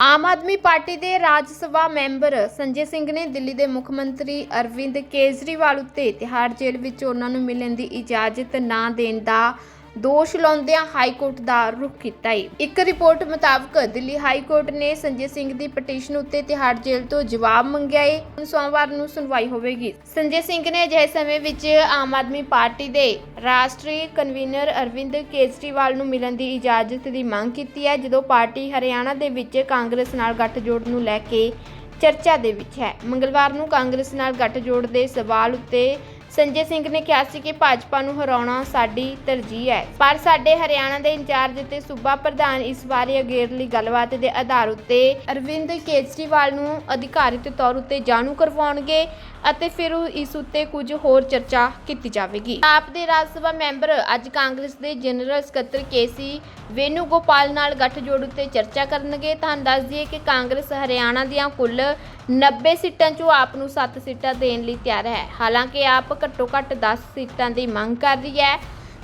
ਆਮ Aadmi party ਦੇ Rajya Sabha member Sanjay Singh ਨੇ ਦਿੱਲੀ ਦੇ ਮੁੱਖ ਮੰਤਰੀ ਅਰਵਿੰਦ ਕੇਜਰੀਵਾਲ ਉੱਤੇ ਤਿਹਾੜ ਜੇਲ੍ਹ ਵਿੱਚ ਉਹਨਾਂ ਨੂੰ ਮਿਲਣ ਦੀ ਇਜਾਜ਼ਤ ਨਾ ਦੇਣ ਦਾ ਦੋਸ਼ ਲਾਉਂਦਿਆਂ ਹਾਈ ਕੋਰਟ ਦਾ ਰੁਖ ਕੀਤਾ ਹੈ ਇੱਕ ਰਿਪੋਰਟ ਮੁਤਾਬਕ ਦਿੱਲੀ ਹਾਈ ਕੋਰਟ ਨੇ ਸੰਜੇ ਸਿੰਘ ਦੀ ਪਟੀਸ਼ਨ ਉੱਤੇ ਤਿਹਾੜ ਜੇਲ੍ਹ ਤੋਂ ਜਵਾਬ ਮੰਗਿਆ ਹੈ ਹੁਣ ਸੋਮਵਾਰ ਨੂੰ ਸੁਣਵਾਈ ਹੋਵੇਗੀ। ਸੰਜੇ ਸਿੰਘ ਨੇ ਅਜਿਹੇ ਸਮੇਂ ਵਿੱਚ ਆਮ ਆਦਮੀ ਪਾਰਟੀ ਦੇ ਰਾਸ਼ਟਰੀ ਕਨਵੀਨਰ ਅਰਵਿੰਦ ਕੇਜਰੀਵਾਲ ਨੂੰ ਮਿਲਣ ਦੀ ਇਜਾਜ਼ਤ ਦੀ ਮੰਗ ਕੀਤੀ ਹੈ, ਜਦੋਂ ਪਾਰਟੀ ਹਰਿਆਣਾ ਦੇ ਵਿੱਚ ਕਾਂਗਰਸ ਨਾਲ ਗੱਠਜੋੜ ਨੂੰ ਲੈ ਕੇ ਚਰਚਾ ਦੇ ਵਿੱਚ ਹੈ। ਮੰਗਲਵਾਰ ਨੂੰ ਕਾਂਗਰਸ ਨਾਲ ਗੱਠਜੋੜ ਦੇ ਸਵਾਲ ਉੱਤੇ ਸੰਜੇ ਸਿੰਘ ਨੇ ਕਿਹਾ ਸੀ ਕਿ ਭਾਜਪਾ ਨੂੰ ਹਰਾਉਣਾ ਸਾਡੀ ਤਰਜੀਹ ਹੈ। ਪਰ ਸਾਡੇ ਹਰਿਆਣਾ ਦੇ ਇੰਚਾਰਜ ਤੇ ਸੂਬਾ ਪ੍ਰਧਾਨ ਇਸ ਬਾਰੇ ਅਗੇਰਲੀ ਗੱਲਬਾਤ ਦੇ ਆਧਾਰ ਉੱਤੇ ਅਰਵਿੰਦ ਕੇਜਰੀਵਾਲ ਨੂੰ ਅਧਿਕਾਰਿਤ ਤੌਰ ਉੱਤੇ ਜਾਣੂ ਕਰਵਾਉਣਗੇ ਅਤੇ ਫਿਰ ਇਸ ਉੱਤੇ ਕੁਝ ਹੋਰ ਚਰਚਾ ਕੀਤੀ ਜਾਵੇਗੀ। ਆਪ ਦੇ ਰਾਜ ਸਭਾ ਮੈਂਬਰ ਅੱਜ ਕਾਂਗਰਸ ਦੇ ਜਨਰਲ ਸਕੱਤਰ ਕੇਸੀ ਵੇਨੂ ਗੋਪਾਲ ਨਾਲ ਗੱਠਜੋੜ ਉੱਤੇ ਚਰਚਾ ਕਰਨਗੇ। ਤੁਹਾਨੂੰ ਦੱਸ ਦਈਏ ਕਿ ਕਾਂਗਰਸ ਹਰਿਆਣਾ ਦੀਆਂ ਕੁੱਲ 90 ਸੀਟਾਂ ਚੋਂ ਆਪ ਨੂੰ 7 ਸੀਟਾਂ ਦੇਣ ਲਈ ਤਿਆਰ ਹੈ। ਹਾਲਾਂਕਿ ਆਪ ਘੱਟੋ ਘੱਟ 10 ਸੀਟਾਂ ਦੀ ਮੰਗ ਕਰ ਰਹੀ ਹੈ।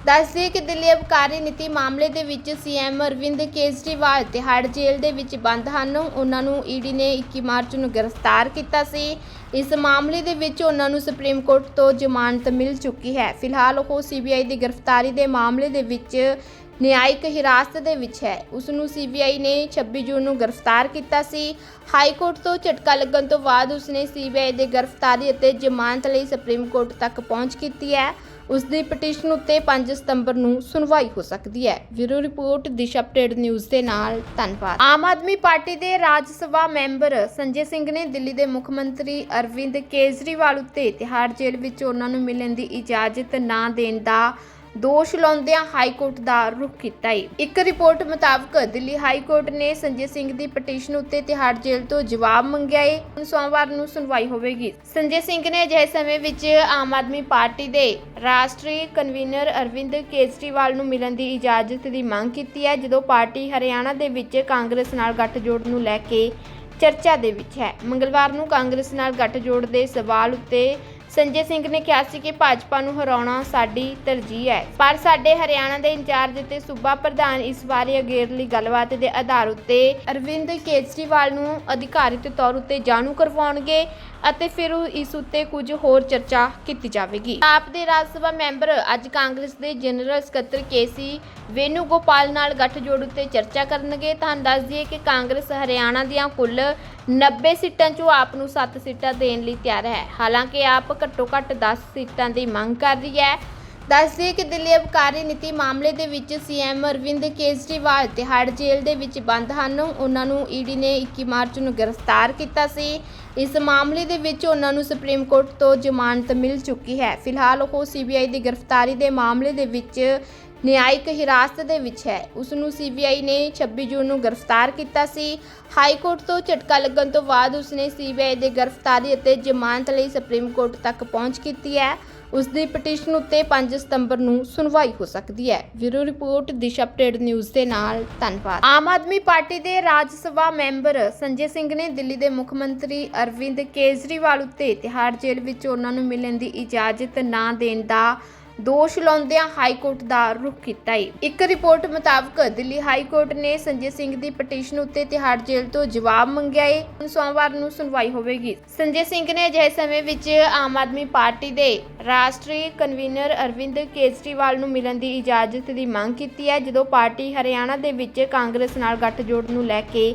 ਦੱਸ ਕਿ ਦਿੱਲੀ ਅਬਕਾਰੀ ਨੀਤੀ ਮਾਮਲੇ ਦੇ ਵਿੱਚ ਸੀਐਮ ਅਰਵਿੰਦ ਕੇਜਰੀਵਾਲ ਤਿਹਾੜ ਜੇਲ੍ਹ ਦੇ ਵਿੱਚ ਬੰਦ ਹਨ। ਉਹਨਾਂ ਨੂੰ ਈਡੀ ਨੇ 21 ਮਾਰਚ ਨੂੰ ਗ੍ਰਿਫਤਾਰ ਕੀਤਾ ਸੀ। ਇਸ ਮਾਮਲੇ ਦੇ ਵਿੱਚ ਉਹਨਾਂ ਨੂੰ ਸੁਪਰੀਮ ਕੋਰਟ ਤੋਂ ਜ਼ਮਾਨਤ ਮਿਲ ਚੁੱਕੀ ਹੈ। ਫਿਲਹਾਲ ਉਹ ਸੀਬੀਆਈ ਦੀ ਗ੍ਰਿਫਤਾਰੀ ਦੇ ਮਾਮਲੇ ਦੇ ਵਿੱਚ ਨਿਆਇਕ ਹਿਰਾਸਤ ਦੇ ਵਿੱਚ ਹੈ। ਉਸ ਨੂੰ ਸੀਬੀਆਈ ਨੇ 26 ਜੂਨ ਨੂੰ ਗ੍ਰਿਫਤਾਰ ਕੀਤਾ ਸੀ। ਹਾਈ ਕੋਰਟ ਤੋਂ ਝਟਕਾ ਲੱਗਣ ਤੋਂ ਬਾਅਦ ਉਸਨੇ ਸੀਬੀਆਈ ਦੇ ਗ੍ਰਿਫਤਾਰੀ ਅਤੇ ਜ਼ਮਾਨਤ ਲਈ ਸੁਪਰੀਮ ਕੋਰਟ ਤੱਕ ਪਹੁੰਚ ਕੀਤੀ ਹੈ। ਉਸ ਦੀ ਪਟੀਸ਼ਨ ਉੱਤੇ 5 ਸਤੰਬਰ ਨੂੰ ਸੁਣਵਾਈ ਹੋ ਸਕਦੀ ਹੈ। Bureau report, Disha update news ਦੇ ਨਾਲ ਧੰਨਵਾਦ। ਆਮ ਆਦਮੀ ਪਾਰਟੀ ਦੇ ਰਾਜ ਸਭਾ ਮੈਂਬਰ ਸੰਜੇ ਸਿੰਘ ਨੇ ਦਿੱਲੀ ਦੇ ਮੁੱਖ ਮੰਤਰੀ ਅਰਵਿੰਦ ਕੇਜਰੀਵਾਲ ਉੱਤੇ ਤਿਹਾੜ ਜੇਲ੍ਹ ਵਿੱਚ ਉਹਨਾਂ ਨੂੰ ਮਿਲਣ ਦੀ ਇਜਾਜ਼ਤ ਨਾ ਦੇਣ ਦਾ ਦੋਸ਼ ਲਾਉਂਦਿਆਂ ਹਾਈ ਕੋਰਟ ਦਾ ਰੁਖ ਕੀਤਾ ਹੈ ਇੱਕ ਰਿਪੋਰਟ ਮੁਤਾਬਕ ਦਿੱਲੀ ਹਾਈ ਕੋਰਟ ਨੇ ਸੰਜੇ ਸਿੰਘ ਦੀ ਪਟੀਸ਼ਨ ਉੱਤੇ ਤਿਹਾੜ ਜੇਲ੍ਹ ਤੋਂ ਜਵਾਬ ਮੰਗਿਆ ਹੈ ਹੁਣ ਸੋਮਵਾਰ ਨੂੰ ਸੁਣਵਾਈ ਹੋਵੇਗੀ। ਸੰਜੇ ਸਿੰਘ ਨੇ ਅਜਿਹੇ ਸਮੇਂ ਵਿੱਚ ਆਮ ਆਦਮੀ ਪਾਰਟੀ ਦੇ ਰਾਸ਼ਟਰੀ ਕਨਵੀਨਰ ਅਰਵਿੰਦ ਕੇਜਰੀਵਾਲ ਨੂੰ ਮਿਲਣ ਦੀ ਇਜਾਜ਼ਤ ਦੀ ਮੰਗ ਕੀਤੀ ਹੈ, ਜਦੋਂ ਪਾਰਟੀ ਹਰਿਆਣਾ ਦੇ ਵਿੱਚ ਕਾਂਗਰਸ ਨਾਲ ਗੱਠਜੋੜ ਨੂੰ ਲੈ ਕੇ ਚਰਚਾ ਦੇ ਵਿੱਚ ਹੈ। ਮੰਗਲਵਾਰ ਨੂੰ ਕਾਂਗਰਸ ਨਾਲ ਗੱਠਜੋੜ ਦੇ ਸਵਾਲ ਉੱਤੇ ਸੰਜੇ ਸਿੰਘ ਨੇ ਕਿਹਾ ਸੀ ਕਿ ਭਾਜਪਾ ਨੂੰ ਹਰਾਉਣਾ ਸਾਡੀ ਤਰਜੀਹ ਹੈ। ਪਰ ਸਾਡੇ ਹਰਿਆਣਾ ਦੇ ਇੰਚਾਰਜ ਤੇ ਸੂਬਾ ਪ੍ਰਧਾਨ ਇਸ ਬਾਰੇ ਅਗੇਰਲੀ ਗੱਲਬਾਤ ਦੇ ਆਧਾਰ ਉੱਤੇ ਅਰਵਿੰਦ ਕੇਜਰੀਵਾਲ ਨੂੰ ਅਧਿਕਾਰਿਤ ਤੌਰ ਉੱਤੇ ਜਾਣੂ ਕਰਵਾਉਣਗੇ ਅਤੇ ਫਿਰ ਇਸ ਉੱਤੇ ਕੁਝ ਹੋਰ ਚਰਚਾ ਕੀਤੀ ਜਾਵੇਗੀ। ਆਪ ਦੇ ਰਾਜ ਸਭਾ ਮੈਂਬਰ ਅੱਜ ਕਾਂਗਰਸ ਦੇ ਜਨਰਲ ਸਕੱਤਰ ਕੇਸੀ ਵੇਨੂ ਗੋਪਾਲ ਨਾਲ ਗੱਠਜੋੜ ਉੱਤੇ ਚਰਚਾ ਕਰਨਗੇ। ਤੁਹਾਨੂੰ ਦੱਸ ਦਈਏ ਕਿ ਕਾਂਗਰਸ ਹਰਿਆਣਾ ਦੀਆਂ ਕੁੱਲ 90 ਸੀਟਾਂ ਚੋਂ ਆਪ ਨੂੰ 7 ਸੀਟਾਂ ਦੇਣ ਲਈ ਤਿਆਰ ਹੈ। ਹਾਲਾਂਕਿ ਆਪ ਘੱਟੋ ਘੱਟ 10 ਸੀਟਾਂ ਦੀ ਮੰਗ ਕਰ ਰਹੀ ਹੈ। ਦੱਸ ਕਿ ਦਿੱਲੀ ਅਬਕਾਰੀ ਨੀਤੀ ਮਾਮਲੇ ਦੇ ਵਿੱਚ ਸੀਐਮ ਅਰਵਿੰਦ ਕੇਜਰੀਵਾਲ ਤਿਹਾੜ ਜੇਲ੍ਹ ਦੇ ਵਿੱਚ ਬੰਦ ਹਨ। ਉਹਨਾਂ ਨੂੰ ਈਡੀ ਨੇ 21 ਮਾਰਚ ਨੂੰ ਗ੍ਰਿਫਤਾਰ ਕੀਤਾ ਸੀ। ਇਸ ਮਾਮਲੇ ਦੇ ਵਿੱਚ ਉਹਨਾਂ ਨੂੰ ਸੁਪਰੀਮ ਕੋਰਟ ਤੋਂ ਜ਼ਮਾਨਤ ਮਿਲ ਚੁੱਕੀ ਹੈ। ਫਿਲਹਾਲ ਉਹ ਸੀਬੀਆਈ ਦੀ ਗ੍ਰਿਫਤਾਰੀ ਦੇ ਮਾਮਲੇ ਦੇ ਵਿੱਚ ਨਿਆਇਕ ਹਿਰਾਸਤ ਦੇ ਵਿੱਚ ਹੈ। ਉਸ ਨੂੰ ਸੀਬੀਆਈ ਨੇ 26 ਜੂਨ ਨੂੰ ਗ੍ਰਿਫਤਾਰ ਕੀਤਾ ਸੀ। ਹਾਈ ਕੋਰਟ ਤੋਂ ਝਟਕਾ ਲੱਗਣ ਤੋਂ ਬਾਅਦ ਉਸਨੇ ਸੀਬੀਆਈ ਦੇ ਗ੍ਰਿਫਤਾਰੀ ਅਤੇ ਜ਼ਮਾਨਤ ਲਈ ਸੁਪਰੀਮ ਕੋਰਟ ਤੱਕ ਪਹੁੰਚ ਕੀਤੀ ਹੈ। ਉਸ ਦੀ ਪਟੀਸ਼ਨ ਉੱਤੇ 5 ਸਤੰਬਰ ਨੂੰ ਸੁਣਵਾਈ ਹੋ ਸਕਦੀ ਹੈ। Bureau report, Disha update news ਦੇ ਨਾਲ। ਧੰਨਵਾਦ। ਆਮ ਆਦਮੀ ਪਾਰਟੀ ਦੇ ਰਾਜ ਸਭਾ ਮੈਂਬਰ ਸੰਜੇ ਸਿੰਘ ਨੇ ਦਿੱਲੀ ਦੇ ਮੁੱਖ ਮੰਤਰੀ ਅਰਵਿੰਦ ਕੇਜਰੀਵਾਲ ਉੱਤੇ ਤਿਹਾੜ ਜੇਲ੍ਹ ਵਿੱਚ ਉਹਨਾਂ ਨੂੰ ਮਿਲਣ ਦੀ ਇਜਾਜ਼ਤ ਨਾ ਦੇਣ ਦਾ ਦੋਸ਼ ਲਾਉਂਦਿਆਂ ਹਾਈ ਕੋਰਟ ਦਾ ਰੁਖ ਕੀਤਾ ਹੈ ਇੱਕ ਰਿਪੋਰਟ ਮੁਤਾਬਕ ਦਿੱਲੀ ਹਾਈ ਕੋਰਟ ਨੇ ਸੰਜੇ ਸਿੰਘ ਦੀ ਪਟੀਸ਼ਨ ਉੱਤੇ ਤਿਹਾੜ ਜੇਲ੍ਹ ਤੋਂ ਜਵਾਬ ਮੰਗਿਆ ਹੈ ਹੁਣ ਸੋਮਵਾਰ ਨੂੰ ਸੁਣਵਾਈ ਹੋਵੇਗੀ। ਸੰਜੇ ਸਿੰਘ ਨੇ ਅਜਿਹੇ ਸਮੇਂ ਵਿੱਚ ਆਮ ਆਦਮੀ ਪਾਰਟੀ ਦੇ ਰਾਸ਼ਟਰੀ ਕਨਵੀਨਰ ਅਰਵਿੰਦ ਕੇਜਰੀਵਾਲ ਨੂੰ ਮਿਲਣ ਦੀ ਇਜਾਜ਼ਤ ਦੀ ਮੰਗ ਕੀਤੀ ਹੈ, ਜਦੋਂ ਪਾਰਟੀ ਹਰਿਆਣਾ ਦੇ ਵਿੱਚ ਕਾਂਗਰਸ ਨਾਲ ਗੱਠਜੋੜ ਨੂੰ ਲੈ ਕੇ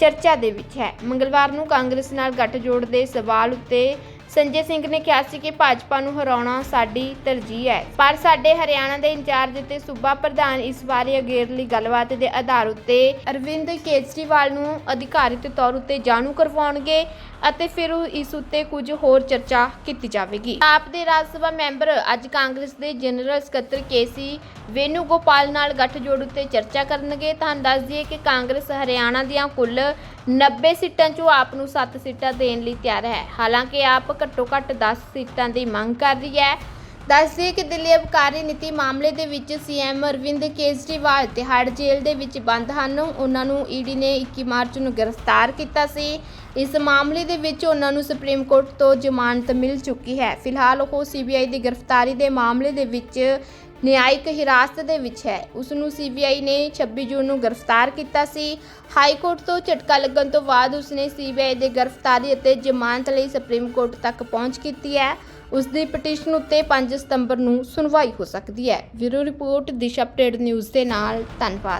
ਚਰਚਾ ਦੇ ਵਿੱਚ ਹੈ। ਮੰਗਲਵਾਰ ਨੂੰ ਕਾਂਗਰਸ ਨਾਲ ਗੱਠਜੋੜ ਦੇ ਸਵਾਲ ਉੱਤੇ ਸੰਜੇ ਸਿੰਘ ਨੇ ਕਿਹਾ ਸੀ ਕਿ ਭਾਜਪਾ ਨੂੰ ਹਰਾਉਣਾ ਸਾਡੀ ਤਰਜੀਹ ਹੈ। ਪਰ ਸਾਡੇ ਹਰਿਆਣਾ ਦੇ ਇੰਚਾਰਜ ਤੇ ਸੂਬਾ ਪ੍ਰਧਾਨ ਇਸ ਬਾਰੇ ਅਗੇਰਲੀ ਗੱਲਬਾਤ ਦੇ ਆਧਾਰ ਉੱਤੇ ਅਰਵਿੰਦ ਕੇਜਰੀਵਾਲ ਨੂੰ ਅਧਿਕਾਰਿਤ ਤੌਰ ਉੱਤੇ ਜਾਣੂ ਕਰਵਾਉਣਗੇ ਅਤੇ ਫਿਰ ਇਸ ਉੱਤੇ ਕੁਝ ਹੋਰ ਚਰਚਾ ਕੀਤੀ ਜਾਵੇਗੀ। ਆਪ ਦੇ ਰਾਜ ਸਭਾ ਮੈਂਬਰ ਅੱਜ ਕਾਂਗਰਸ ਦੇ ਜਨਰਲ ਸਕੱਤਰ ਕੇਸੀ ਵੇਨੂ ਗੋਪਾਲ ਨਾਲ ਗੱਠਜੋੜ ਉੱਤੇ ਚਰਚਾ ਕਰਨਗੇ। ਤੁਹਾਨੂੰ ਦੱਸ ਦਈਏ ਕਿ ਕਾਂਗਰਸ ਹਰਿਆਣਾ ਦੀਆਂ ਕੁੱਲ 90 ਸੀਟਾਂ ਚੋਂ ਆਪ ਨੂੰ 7 ਸੀਟਾਂ ਦੇਣ ਲਈ ਤਿਆਰ ਹੈ। ਹਾਲਾਂਕਿ ਆਪ ਘੱਟੋ ਘੱਟ 10 ਸੀਟਾਂ ਦੀ ਮੰਗ ਕਰ ਰਹੀ ਹੈ। ਦੱਸ ਕਿ ਦਿੱਲੀ ਅਬਕਾਰੀ ਨੀਤੀ ਮਾਮਲੇ ਦੇ ਵਿੱਚ ਸੀਐਮ ਅਰਵਿੰਦ ਕੇਜਰੀਵਾਲ ਤਿਹਾੜ ਜੇਲ੍ਹ ਦੇ ਵਿੱਚ ਬੰਦ ਹਨ। ਉਹਨਾਂ ਨੂੰ ਈਡੀ ਨੇ 21 ਮਾਰਚ ਨੂੰ ਗ੍ਰਿਫਤਾਰ ਕੀਤਾ ਸੀ। ਇਸ ਮਾਮਲੇ ਦੇ ਵਿੱਚ ਉਹਨਾਂ ਨੂੰ ਸੁਪਰੀਮ ਕੋਰਟ ਤੋਂ ਜ਼ਮਾਨਤ ਮਿਲ ਚੁੱਕੀ ਹੈ। ਫਿਲਹਾਲ ਉਹ ਸੀਬੀਆਈ ਦੀ ਗ੍ਰਿਫਤਾਰੀ ਦੇ ਮਾਮਲੇ ਦੇ ਵਿੱਚ ਨਿਆਇਕ ਹਿਰਾਸਤ ਦੇ ਵਿੱਚ ਹੈ। ਉਸ ਨੂੰ ਸੀਬੀਆਈ ਨੇ 26 ਜੂਨ ਨੂੰ ਗ੍ਰਿਫਤਾਰ ਕੀਤਾ ਸੀ। ਹਾਈ ਕੋਰਟ ਤੋਂ ਝਟਕਾ ਲੱਗਣ ਤੋਂ ਬਾਅਦ ਉਸ ਨੇ ਸੀਬੀਆਈ ਦੇ ਗ੍ਰਿਫਤਾਰੀ ਅਤੇ ਜ਼ਮਾਨਤ ਲਈ ਸੁਪਰੀਮ ਕੋਰਟ ਤੱਕ ਪਹੁੰਚ ਕੀਤੀ ਹੈ। ਉਸ ਦੀ ਪਟੀਸ਼ਨ ਉੱਤੇ 5 ਸਤੰਬਰ ਨੂੰ ਸੁਣਵਾਈ ਹੋ ਸਕਦੀ ਹੈ। Bureau report, Disha update news ਦੇ ਨਾਲ, ਧੰਨਵਾਦ।